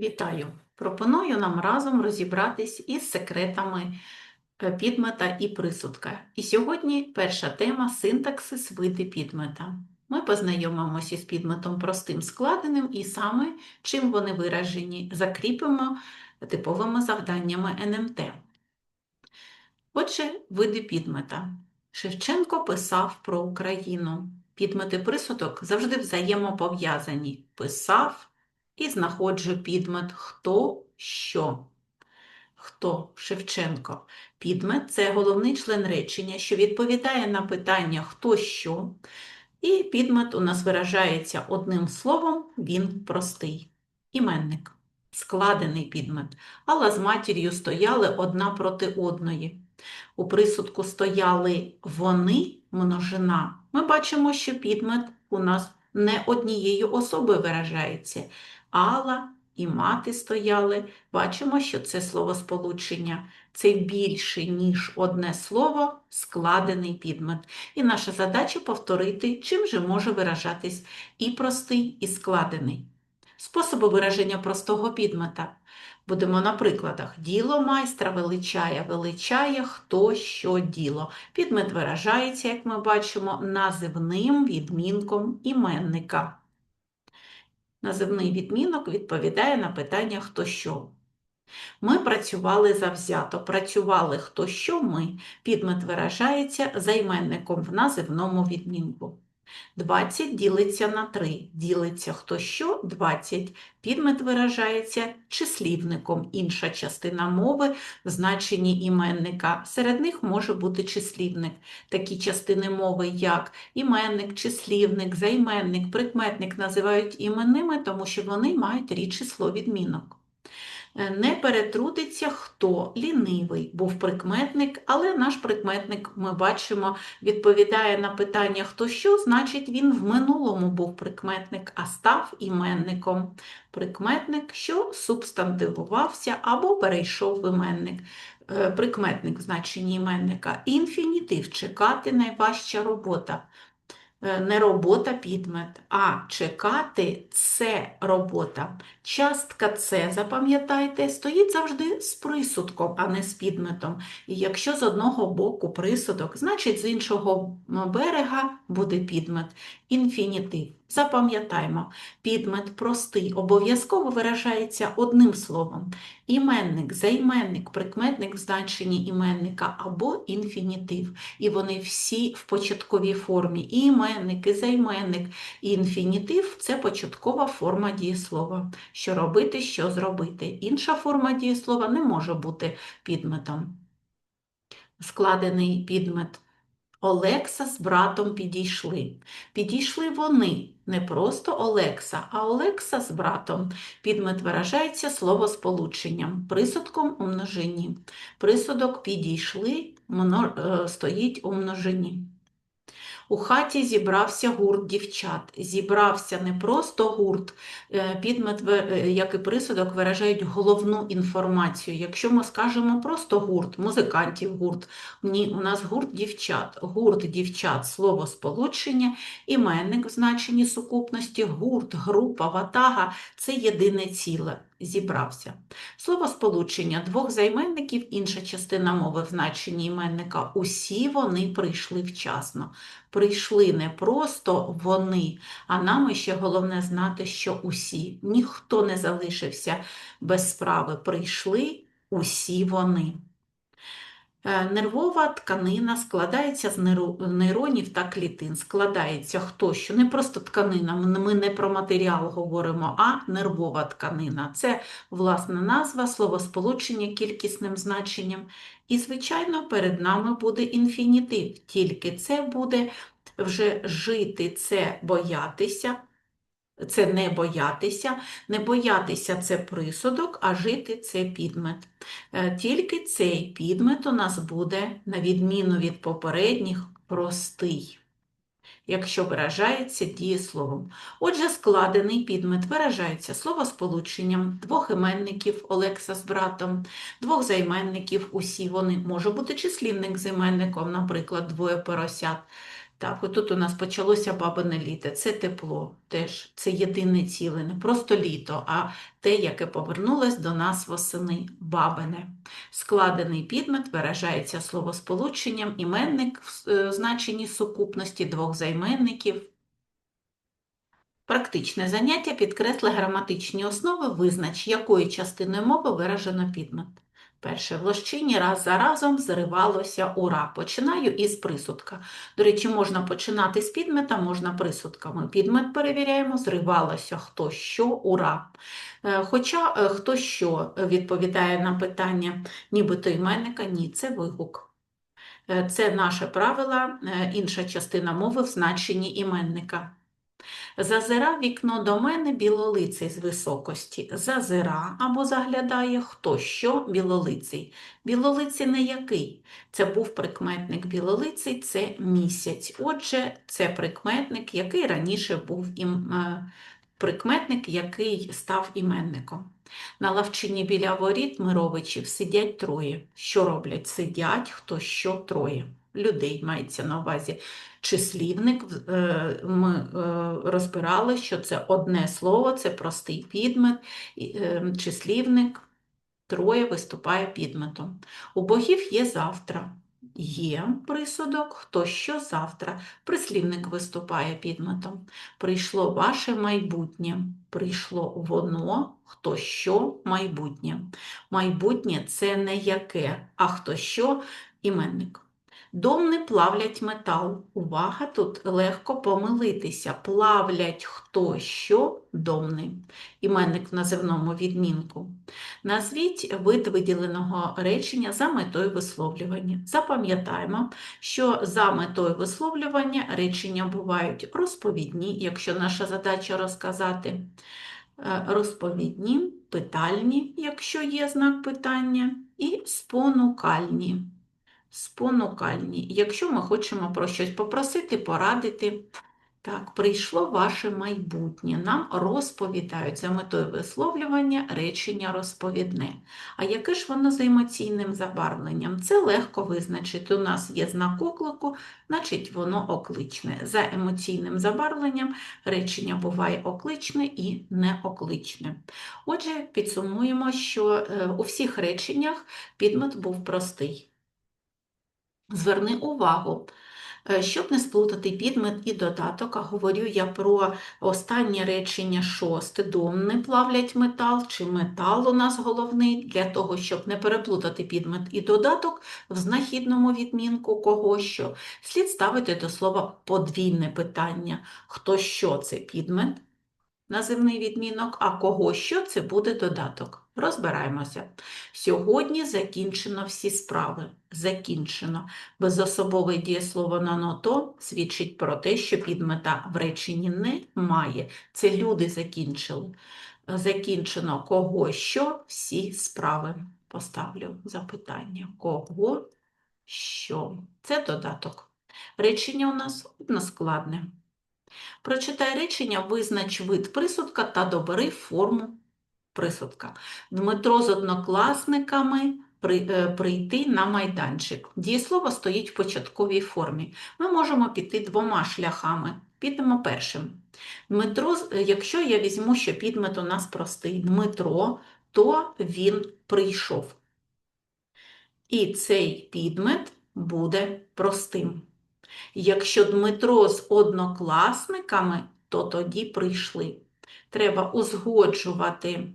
Вітаю! Пропоную нам разом розібратись із секретами е, підмета і присудка. І сьогодні перша тема синтаксис види підмета. Ми познайомимося із підметом простим складеним і саме чим вони виражені, закріпимо типовими завданнями НМТ. Отже, види підмета. Шевченко писав про Україну. Підмет і присудок завжди взаємопов'язані. Писав і знаходжу підмет хто що. Хто Шевченко. Підмет це головний член речення, що відповідає на питання хто що. І підмет у нас виражається одним словом, він простий. Іменник. Складений підмет. Алла з матір'ю стояли одна проти одної. У присудку стояли вони, множина. Ми бачимо, що підмет у нас не однією особою виражається. Алла і мати стояли. Бачимо, що це словосполучення. Це більше, ніж одне слово, складений підмет. І наша задача повторити, чим же може виражатись і простий, і складений. Способи вираження простого підмета. Будемо на прикладах. Діло майстра величає, величає хто що діло. Підмет виражається, як ми бачимо, називним відмінком іменника. Називний відмінок відповідає на питання хто що. Ми працювали завзято, працювали хто що ми. Підмет виражається займенником в називному відмінку. 20 ділиться на 3. Ділиться хто що 20. Підмет виражається числівником. Інша частина мови в значенні іменника. Серед них може бути числівник. Такі частини мови, як іменник, числівник, займенник, прикметник називають іменними, тому що вони мають рід число відмінок. Е, Не перетрудиться хто лінивий був прикметник, але наш прикметник, ми бачимо, відповідає на питання хто що, значить він в минулому був прикметник, а став іменником. Прикметник, що субстантивувався або перейшов в іменник. Е, Прикметник в значенні іменника. Інфінітив чекати найважча робота. Е, Не робота підмет, а чекати це робота. Частка це, запам'ятайте, стоїть завжди з присудком, а не з підметом. І якщо з одного боку присудок, значить з іншого берега буде підмет. Інфінітив. Запам'ятаймо, підмет простий, обов'язково виражається одним словом. Іменник, займенник, прикметник в значенні іменника або інфінітив. І вони всі в початковій формі. І іменник, і займенник, і інфінітив – це початкова форма дієслова. Що робити, що зробити. Інша форма дієслова не може бути підметом. Складений підмет. Олекса з братом підійшли. Підійшли вони, не просто Олекса, а Олекса з братом. Підмет виражається словосполученням, присудком у множині. Присудок підійшли е, стоїть у множині. У хаті зібрався гурт дівчат. Зібрався не просто гурт, е, підмет, е, як і присудок, виражають головну інформацію. Якщо ми скажемо просто гурт, музикантів гурт, ні, у нас гурт дівчат. Гурт дівчат слово сполучення, іменник в значенні сукупності, гурт, група, ватага це єдине ціле. Зібрався. Словосполучення двох займенників, інша частина мови в значенні іменника. Усі вони прийшли вчасно. Прийшли не просто вони, а нам ще головне знати, що усі. Ніхто не залишився без справи. Прийшли усі вони. Е, Нервова тканина складається з нейронів та клітин. Складається хто що? Не просто тканина, ми не про матеріал говоримо, а нервова тканина. Це власна назва, словосполучення кількісним значенням. І, звичайно, перед нами буде інфінітив, тільки це буде вже жити, це боятися. Це не боятися, не боятися це присудок, а жити це підмет. Е, Тільки цей підмет у нас буде, на відміну від попередніх, простий, якщо виражається дієсловом. Отже, складений підмет виражається словосполученням двох іменників Олекса з братом, двох займенників усі вони, може бути числівник з іменником, наприклад, двоє поросят, Так, отут у нас почалося бабине літо. Це тепло, теж це єдине ціле, не просто літо, а те, яке повернулось до нас восени бабине. Складений підмет виражається словосполученням іменник в е, значенні сукупності двох займенників. Практичне заняття підкресле граматичні основи, визнач, якою частиною мови виражено підмет. Перше, в лощині раз за разом зривалося ура. Починаю із присудка. До речі, можна починати з підмета, можна присудками. Підмет перевіряємо, зривалося хто що, ура. Е, Хоча е, хто що відповідає на питання, нібито іменника, ні, це вигук. Е, Це наше правило, інша частина мови в значенні іменника. Зазира вікно до мене білолиций з високості. Зазира або заглядає хто що білолиций. Білолиций не який. Це був прикметник білолиций, це місяць. Отже, це прикметник, який раніше був ім, е, прикметник, який став іменником. На лавчині біля воріт Мировичів сидять троє. Що роблять? Сидять хто що троє. Людей мається на увазі числівник. е, Ми е, розбирали, що це одне слово, це простий підмет, е, числівник троє виступає підметом. У богів є завтра. Є присудок, хто що завтра. Прислівник виступає підметом. Прийшло ваше майбутнє. Прийшло воно, хто що майбутнє. Майбутнє це не яке, а хто що іменник. Домни плавлять метал. Увага, тут легко помилитися. Плавлять хто що домни. Іменник в називному відмінку. Назвіть вид виділеного речення за метою висловлювання. Запам'ятаємо, що за метою висловлювання речення бувають розповідні, якщо наша задача розказати, е, розповідні, питальні, якщо є знак питання, і спонукальні спонукальні. Якщо ми хочемо про щось попросити, порадити, так, прийшло ваше майбутнє. Нам розповідають за метою висловлювання речення розповідне. А яке ж воно за емоційним забарвленням? Це легко визначити. У нас є знак оклику, значить воно окличне. За емоційним забарвленням речення буває окличне і неокличне. Отже, підсумуємо, що е, у всіх реченнях підмет був простий. Зверни увагу, е, щоб не сплутати підмет і додаток, а говорю я про останнє речення шосте. Домни плавлять метал, чи метал у нас головний, для того, щоб не переплутати підмет і додаток в знахідному відмінку кого що, слід ставити до слова подвійне питання. Хто що це підмет? Називний відмінок, а кого що це буде додаток. Розбираємося. Сьогодні закінчено всі справи. Закінчено. Безособове дієслово на ното свідчить про те, що підмета в реченні немає. Це люди закінчили. Закінчено кого що всі справи. Поставлю запитання. Кого що? Це додаток. Речення у нас односкладне. Прочитай речення, визнач вид присудка та добери форму присудка. Дмитро з однокласниками е, прийти на майданчик. Дієслово стоїть в початковій формі. Ми можемо піти двома шляхами. Підемо першим. Дмитро, е, якщо я візьму, що підмет у нас простий Дмитро, то він прийшов. І цей підмет буде простим. Якщо Дмитро з однокласниками, то тоді прийшли. Треба узгоджувати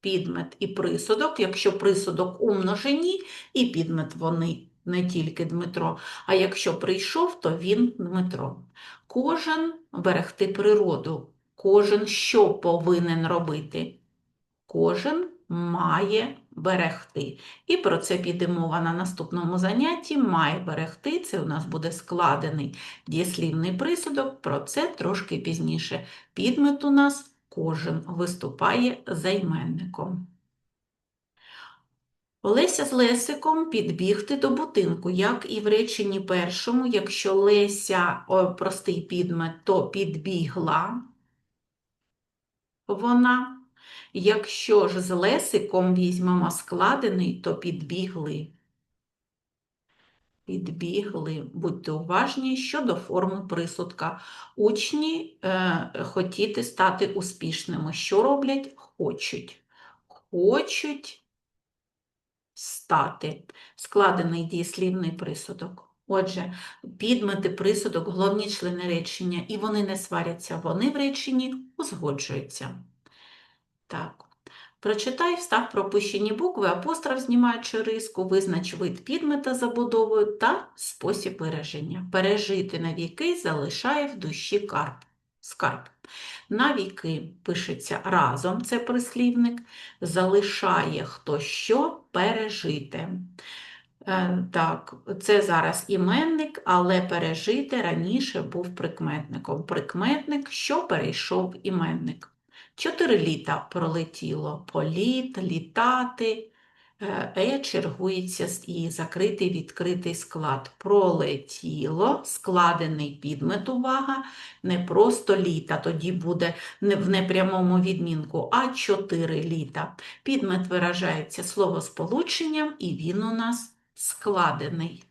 підмет і присудок. Якщо присудок у множині, і підмет вони не тільки Дмитро, а якщо прийшов, то він Дмитро. Кожен берегти природу. Кожен що повинен робити? Кожен має берегти. І про це піде мова на наступному занятті. Має берегти, це у нас буде складений дієслівний присудок, про це трошки пізніше. Підмет у нас кожен виступає займенником. Леся з Лесиком підбігти до будинку, як і в реченні першому, якщо Леся о, простий підмет, то підбігла вона. Якщо ж з Лесиком візьмемо складений, то підбігли. підбігли. Будьте уважні щодо форми присудка. Учні е, хотіти стати успішними. Що роблять? Хочуть. Хочуть стати. Складений дієслівний присудок. Отже, підмети, присудок, головні члени речення, і вони не сваряться, вони в реченні узгоджуються. Так. Прочитай, встав пропущені букви, апостроф знімаючи риску, визнач вид підмета забудовою та спосіб вираження. Пережити на віки залишає в душі карп. скарб. На віки пишеться разом, це прислівник, залишає хто що пережити. Е, Так, це зараз іменник, але пережити раніше був прикметником. Прикметник, що перейшов іменник. Чотири літа пролетіло. Політ, літати. Е, е чергується і закритий відкритий склад. Пролетіло, складений підмет увага, не просто літа, тоді буде в непрямому відмінку, а чотири літа. Підмет виражається словосполученням, і він у нас складений.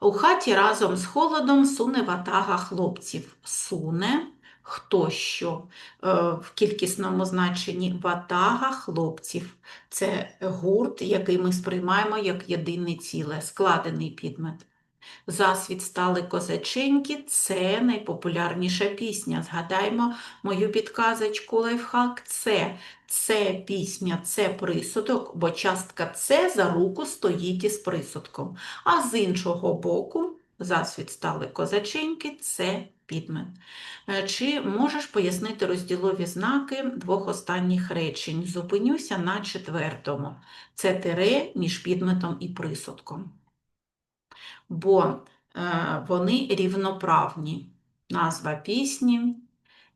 У хаті разом з холодом суне ватага хлопців. Суне хто що е, в кількісному значенні ватага хлопців. Це гурт, який ми сприймаємо як єдине ціле, складений підмет. Засвіт стали козаченьки це найпопулярніша пісня. Згадаймо мою підказочку лайфхак це. Це пісня, це присудок, бо частка це за руку стоїть із присудком. А з іншого боку, засвіт стали козаченьки це підмет. Е, чи можеш пояснити розділові знаки двох останніх речень? Зупинюся на четвертому. Це тире між підметом і присудком бо е, вони рівноправні. Назва пісні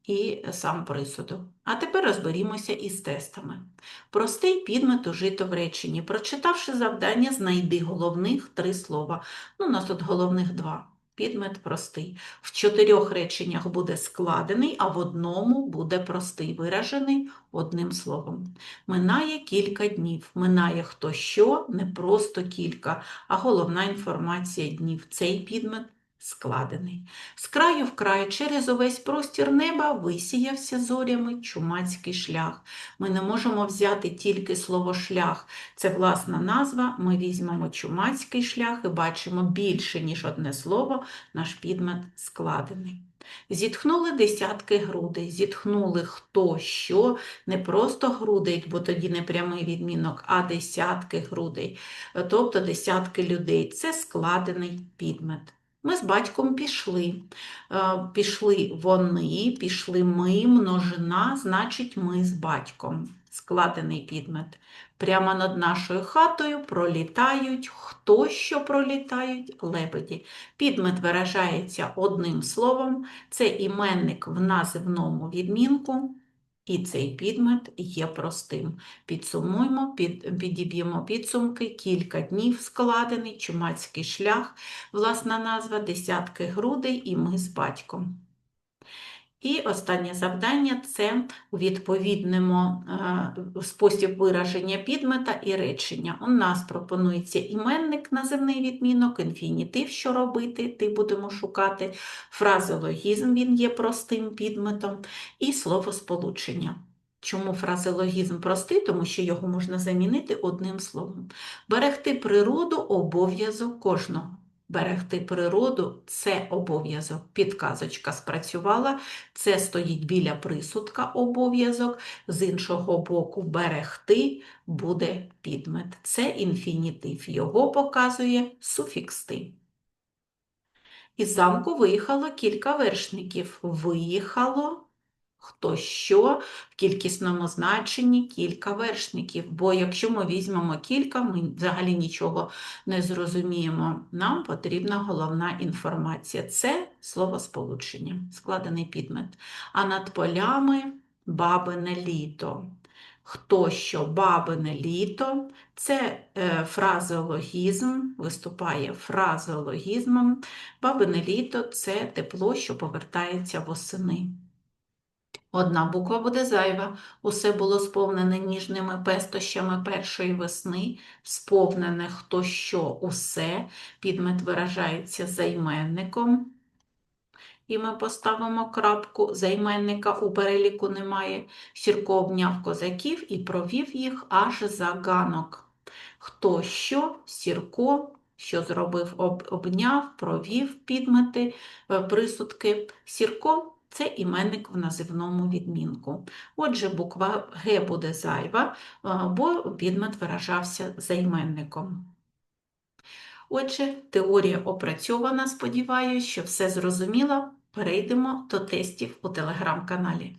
і сам присудок. А тепер розберімося із тестами. Простий підмет ужито в реченні. Прочитавши завдання, знайди головних три слова. Ну, у нас тут головних два. Підмет простий. В чотирьох реченнях буде складений, а в одному буде простий, виражений одним словом. Минає кілька днів. Минає хто що, не просто кілька, а головна інформація днів. Цей підмет складений. З краю в край через увесь простір неба висіявся зорями чумацький шлях. Ми не можемо взяти тільки слово шлях. Це власна назва. Ми візьмемо чумацький шлях і бачимо більше, ніж одне слово, наш підмет складений. Зітхнули десятки грудей, зітхнули хто що, не просто грудей, бо тоді не прямий відмінок, а десятки грудей, тобто десятки людей. Це складений підмет. Ми з батьком пішли. Е, пішли вони, пішли ми, множина, значить, ми з батьком. Складений підмет. Прямо над нашою хатою пролітають, хто що пролітають лебеді. Підмет виражається одним словом, це іменник в називному відмінку. І цей підмет є простим. Підсумуємо, під, підіб'ємо підсумки, кілька днів складений, чумацький шлях, власна назва, десятки грудей і ми з батьком. І останнє завдання це у е, спосіб вираження підмета і речення. У нас пропонується іменник, називний відмінок, інфінітив, що робити, ти будемо шукати, фразеологізм, він є простим підметом, і словосполучення. Чому фразеологізм простий? Тому що його можна замінити одним словом. Берегти природу обов'язок кожного. Берегти природу це обов'язок. Підказочка спрацювала, це стоїть біля присудка обов'язок, з іншого боку, берегти буде підмет. Це інфінітив. Його показує суфікс «ти». Із замку виїхало кілька вершників. Виїхало хто що в кількісному значенні кілька вершників. Бо якщо ми візьмемо кілька, ми взагалі нічого не зрозуміємо. Нам потрібна головна інформація. Це словосполучення, складений підмет. А над полями бабине літо. Хто що бабине літо, це е, фразеологізм, виступає фразеологізмом. Бабине літо це тепло, що повертається восени. Одна буква буде зайва. Усе було сповнене ніжними пестощами першої весни, сповнене хто що усе. Підмет виражається займенником. І ми поставимо крапку. Займенника у переліку немає. Сірко обняв козаків і провів їх аж за ганок. Хто що, Сірко, що зробив, об, обняв, провів підмети, е, присудки. Сірко – це іменник в називному відмінку. Отже, буква Г буде зайва, бо підмет виражався займенником. Отже, теорія опрацьована, сподіваюся, що все зрозуміло. Перейдемо до тестів у телеграм-каналі.